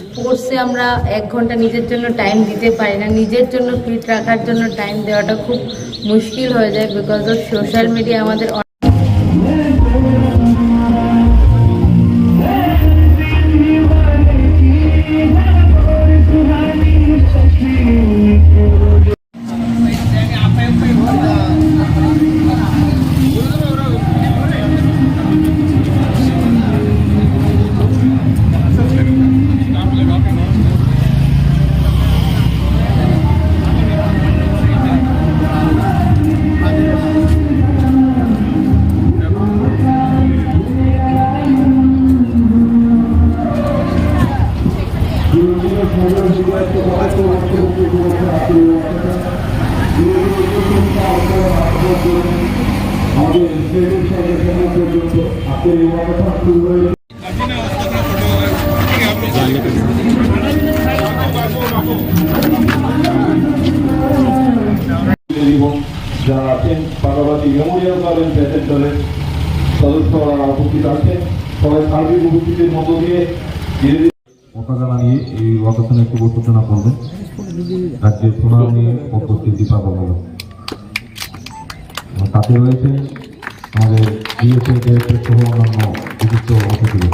স্পোর্টসে আমরা এক ঘণ্টা নিজের জন্য টাইম দিতে পারি না। নিজের জন্য ফিট রাখার জন্য টাইম দেওয়াটা খুব মুশকিল হয়ে যায় বিকজ অফ সোশ্যাল মিডিয়া আমাদের যারা আছেন পাকাপাতি মেমোরিয়াল গার্ডেন প্যাসেজ দলের সদস্যরা উপস্থিত আছেন সবাই সার্বিক উপস্থিতির মধ্য দিয়ে ধীরে ধীরে পতাকা নিয়ে এই ওয়াকাথনে একটু সূচনা করবেন। রাজ্যের নিয়ে উপস্থিত দীপা তাতে রয়েছেন আমাদের বিএসএফ এর সহ অন্যান্য বিশিষ্ট অতিথিরা।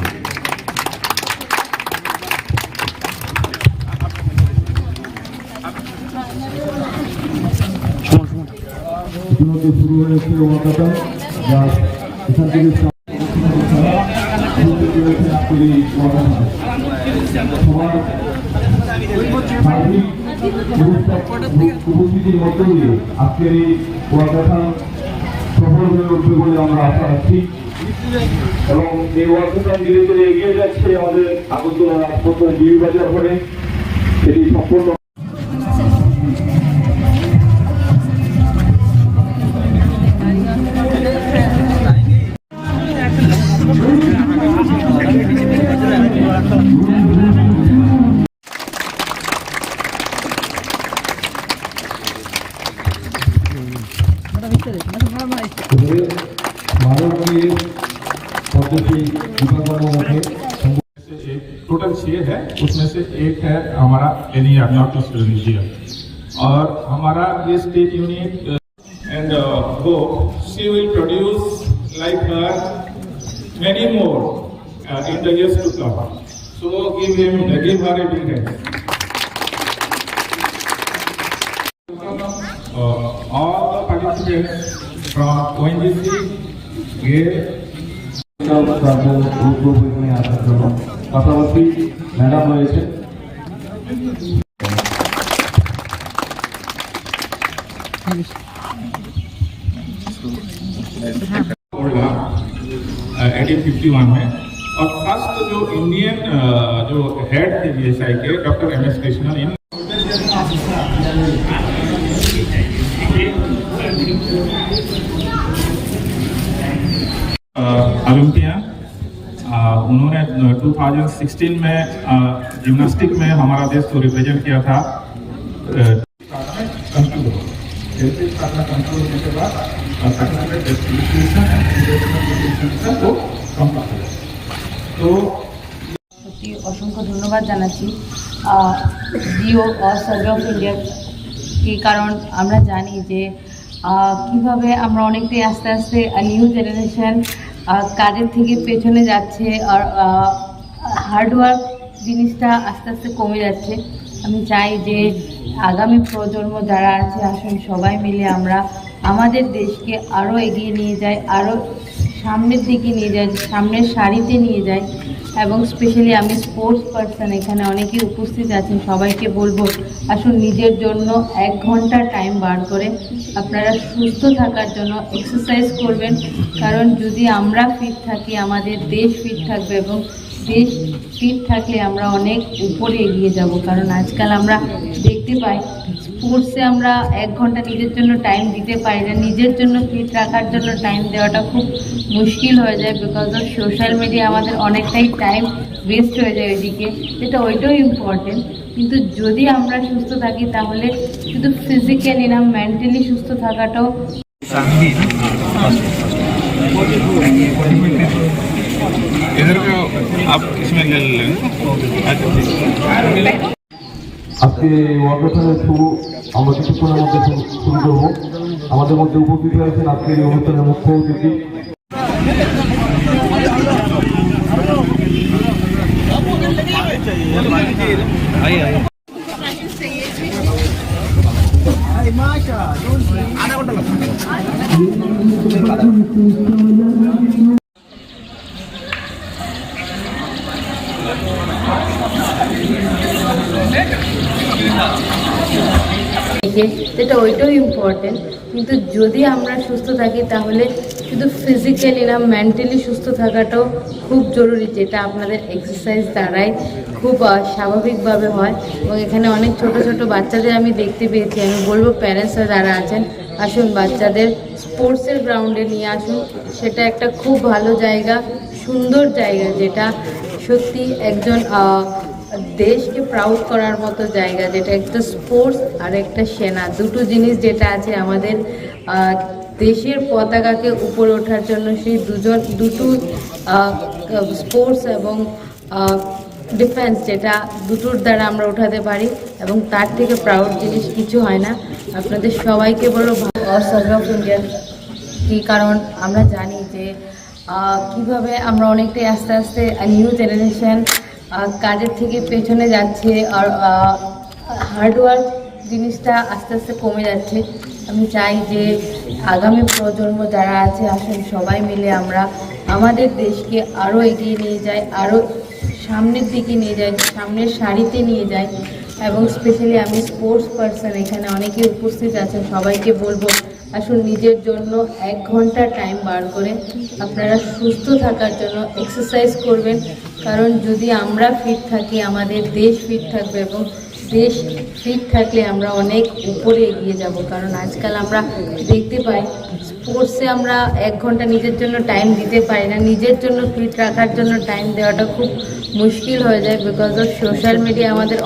ইতিমধ্যে শুরু হয়েছে ওয়াকাথন যা এখান থেকে দিয়ে আজকের এই ওয়াকাথান সফল হয়ে বলে আমরা আশা রাখছি এবং এই ওয়াকাথান ধীরে ধীরে এগিয়ে যাচ্ছে আমাদের আগরতলা রাজপথ ডিবি বাজার করে এটি সম্পূর্ণ टोटल छः है, उसमें से एक है हमारा एनिया नॉर्थ रीजन और हमारा ये स्टेट यूनिट एंड वो she will produce like her many more in the so, give him, give her a big from ONGC gave સર્વો ખૂબ ખૂબ એમની આભાર પાછાવતી મેડમ હોય છે एटीन फिफ्टी वन में। और खास जो इंडियन जो हेड थे बी एस आई के doctor M S Krishnan in Olympia उन्होंने 2016 में जिम्नास्टिक में हमारा देश को रिप्रेजेंट किया था कंट्रोल जैसे अपना कंट्रोल होने के बाद डिस्ट्रीब्यूशन को कम कर तो সত্যি অসংখ্য ধন্যবাদ জানাচ্ছি জিও সার্ভে অফ ইন্ডিয়া কি কারণ আমরা জানি যে আহ, কীভাবে আমরা অনেকটাই আস্তে আস্তে নিউ জেনারেশন কাজের থেকে পেছনে যাচ্ছে আর হার্ডওয়ার্ক জিনিসটা আস্তে আস্তে কমে যাচ্ছে। আমি চাই যে আগামী প্রজন্ম যারা আছে, আসুন সবাই মিলে আমরা আমাদের দেশকে আরও এগিয়ে নিয়ে যাই আরও সামনের দিকে নিয়ে যাই, সামনের সারিতে নিয়ে যায় এবং স্পেশালি আমি স্পোর্টস পার্সন এখানে অনেকে উপস্থিত আছেন, সবাইকে বলব, আসুন নিজের জন্য এক ঘণ্টা টাইম বার করে আপনারা সুস্থ থাকার জন্য এক্সারসাইজ করবেন। কারণ যদি আমরা ফিট থাকি, আমাদের দেশ ফিট থাকবে এবং দেশ ফিট থাকলে আমরা অনেক উপরে এগিয়ে যাব কারণ আজকাল আমরা দেখতে পাই স্পোর্টসে আমরা এক ঘণ্টা নিজের জন্য টাইম দিতে পারি না নিজের জন্য ফিট রাখার জন্য টাইম দেওয়াটা খুব মুশকিল হয়ে যায় বিকজ অফ সোশ্যাল মিডিয়া আমাদের অনেকটাই টাইম ওয়েস্ট হয়ে যায় ওইদিকে এটা ওইটাও ইম্পর্টেন্ট কিন্তু যদি আমরা সুস্থ থাকি তাহলে শুধু ফিজিক্যালি না মেন্টালি সুস্থ থাকাটাও इधर को आप इसमें ले लें अच्छा ठीक আজকে এই ওয়ার্কশপের শুরু আমরা কিছুক্ষণের মধ্যে শুরু- শুরু করবো আমাদের মধ্যে উপস্থিত হয়েছেন আজকের এই অনুষ্ঠানের মুখ্য অতিথি えっ থেকে যেটা ওইটাও ইম্পর্টেন্ট কিন্তু যদি আমরা সুস্থ থাকি, তাহলে শুধু ফিজিক্যালি না মেন্টালি সুস্থ থাকাটাও খুব জরুরি, যেটা আপনাদের এক্সারসাইজ দ্বারাই খুব স্বাভাবিকভাবে হয়। এবং এখানে অনেক ছোট ছোট বাচ্চাদের আমি দেখতে পেয়েছি। আমি বলব প্যারেন্টসরা যারা আছেন, আসুন বাচ্চাদের স্পোর্টসের গ্রাউন্ডে নিয়ে আসুন। সেটা একটা খুব ভালো জায়গা, সুন্দর জায়গা, যেটা সত্যি একজন দেশকে প্রাউড করার মতো জায়গা, যেটা একটা স্পোর্টস আর একটা সেনা। দুটো জিনিস যেটা আছে আমাদের দেশের পতাকাকে উপরে ওঠার জন্য সেই দুজন, দুটো স্পোর্টস এবং ডিফেন্স যেটা দুটোর দ্বারা আমরা উঠাতে পারি এবং তার থেকে প্রাউড জিনিস কিছু হয় না। আপনাদের সবাইকে বলো সার্ভে অফ ইন্ডিয়ান কি? কারণ আমরা জানি যে কীভাবে আমরা অনেকটাই আস্তে আস্তে নিউ জেনারেশন কাজের থেকে পেছনে যাচ্ছে আর হার্ডওয়ার্ক জিনিসটা আস্তে আস্তে কমে যাচ্ছে। আমি চাই যে আগামী প্রজন্ম যারা আছে, আসুন সবাই মিলে আমরা আমাদের দেশকে আরও এগিয়ে নিয়ে যাই আরও সামনের দিকে নিয়ে যাই, সামনের সারিতে নিয়ে যাই। এবং স্পেশালি আমি স্পোর্টস পার্সন এখানে অনেকে উপস্থিত আছেন, সবাইকে বলব আসুন, নিজের জন্য এক ঘণ্টা টাইম বার করে আপনারা সুস্থ থাকার জন্য এক্সারসাইজ করবেন। কারণ যদি আমরা ফিট থাকি, আমাদের দেশ ফিট থাকবে এবং দেশ ফিট থাকলে আমরা অনেক উপরে এগিয়ে যাব। কারণ আজকাল আমরা দেখতে পাই স্পোর্টসে আমরা এক ঘণ্টা নিজের জন্য টাইম দিতে পারি না। নিজের জন্য ফিট রাখার জন্য টাইম দেওয়াটা খুব মুশকিল হয়ে যায় বিকজ অফ সোশ্যাল মিডিয়া আমাদের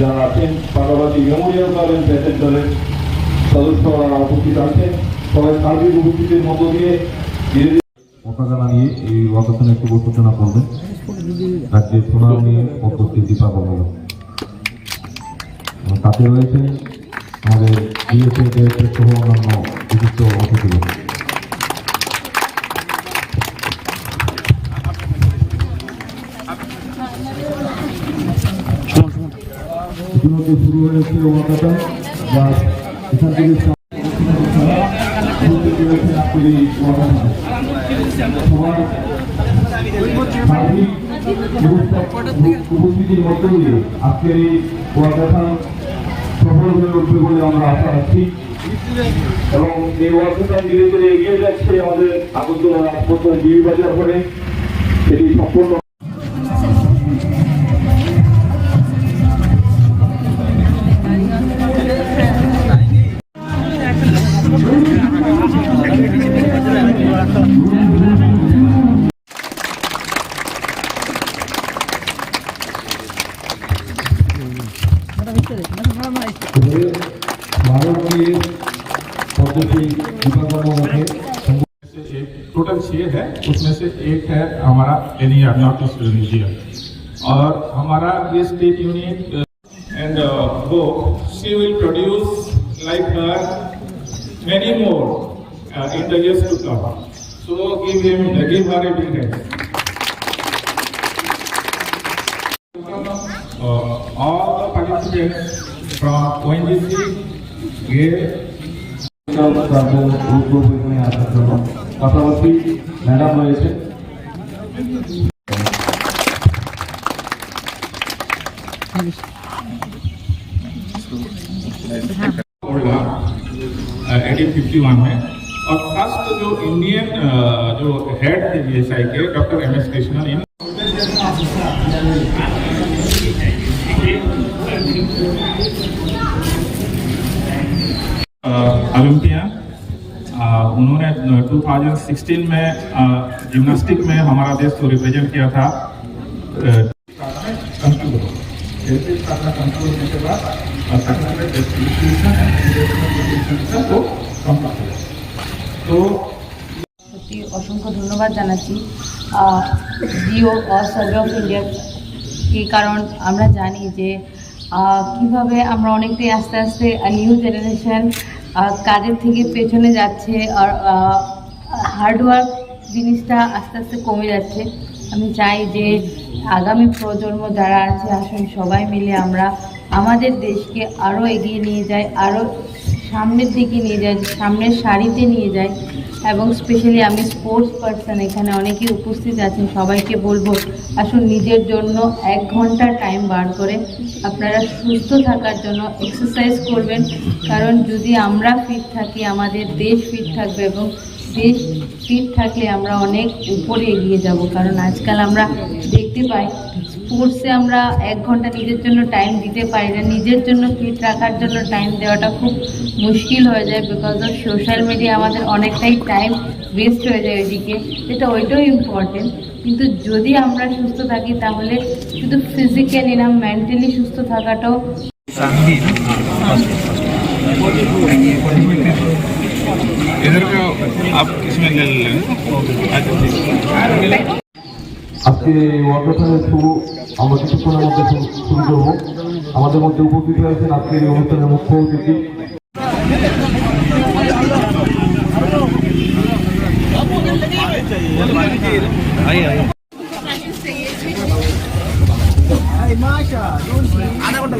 যারা আছেন পাশাপাশি মেমোরিয়াল গার্ডেন প্যাসেজ দলের সদস্যরা উপস্থিত আছেন সবাই সার্বিক উপস্থিতির মধ্য দিয়ে ধীরে পতাকা নিয়ে এই ওয়াকাথনে একটু সূচনা করবেন তাতে রয়েছেন আমাদের বিএসএফ সহ অন্যান্য বিশিষ্ট ইতিমধ্যে শুরু হয়েছে থেকে উপস্থিত- উপস্থিতির মধ্য দিয়ে আজকের এই ওয়াকাথন সফল হয়ে উঠবে বলে আমরা আশা রাখছি। এবং এই ওয়ার্কশপটা ধীরে ধীরে এগিয়ে যাচ্ছে আমাদের আগত রাজপথ ডিবি বাজার করে এটি সম্পূর্ণ टोटल छः है उसमें से एक है हमारा एनिया नॉर्थ ईस्ट और हमारा ये स्टेट यूनिट एंड वो she will produce like many more in the years to come so give him give her a big uh, all the participants from ONGC gave સાહેબો Prabhu group એકની આસનો પાછળથી madam રહે છે eighteen fifty one और first जो Indian जो head थे बी एस आई के doctor M S Krishna in Olympian उन्होंने 2016 में जिम्नास्टिक में हमारा देश को रिप्रेजेंट किया था कंट्रोल जैसे अपना कंट्रोल होने के बाद और करना है डिस्ट्रीब्यूशन एंड को कम कर तो সত্যি অসংখ্য ধন্যবাদ জানাচ্ছি জিও সার্ভে অফ ইন্ডিয়া এই কারণ আমরা জানি যে আহ, কীভাবে আমরা অনেকটাই আস্তে আস্তে নিউ জেনারেশন কাজের থেকে পেছনে যাচ্ছে, আর হার্ডওয়ার্ক জিনিসটা আস্তে আস্তে কমে যাচ্ছে। আমি চাই যে আগামী প্রজন্ম যারা আছে, আসুন সবাই মিলে আমরা আমাদের দেশকে আরও এগিয়ে নিয়ে যাই আরও সামনের দিকে নিয়ে যায়, সামনের শাড়িতে নিয়ে যায় এবং স্পেশালি আমি স্পোর্টস পার্সন এখানে অনেকেই উপস্থিত আছেন, সবাইকে বলব আসুন নিজের জন্য এক ঘণ্টা টাইম বার করে আপনারা সুস্থ থাকার জন্য এক্সারসাইজ করবেন। কারণ যদি আমরা ফিট থাকি, আমাদের দেশ ফিট থাকবে এবং দেশ ফিট থাকলে আমরা অনেক উপরে এগিয়ে যাব। কারণ আজকাল আমরা দেখতে পাই স্পোর্টসে আমরা এক ঘন্টা নিজের জন্য টাইম দিতে পারি না নিজের জন্য ফিট রাখার জন্য টাইম দেওয়াটা খুব মুশকিল হয়ে যায় বিকজ অফ সোশ্যাল মিডিয়া আমাদের অনেকটাই টাইম ওয়েস্ট হয়ে যায় ওইদিকে এটা ওইটাও ইম্পর্টেন্ট কিন্তু যদি আমরা সুস্থ থাকি তাহলে শুধু ফিজিক্যালি না মেন্টালি সুস্থ থাকাটাও इधर का आप किसमें ले लें अच्छा ठीक আজকে ওয়ার্কশপের শুরু আমরা কিছুক্ষণের মধ্যে শুরু শুরু করব আমাদের মধ্যে উপস্থিত হয়েছেন আজকের এই অনুষ্ঠানের মুখ্য অতিথি। আধা ঘণ্টা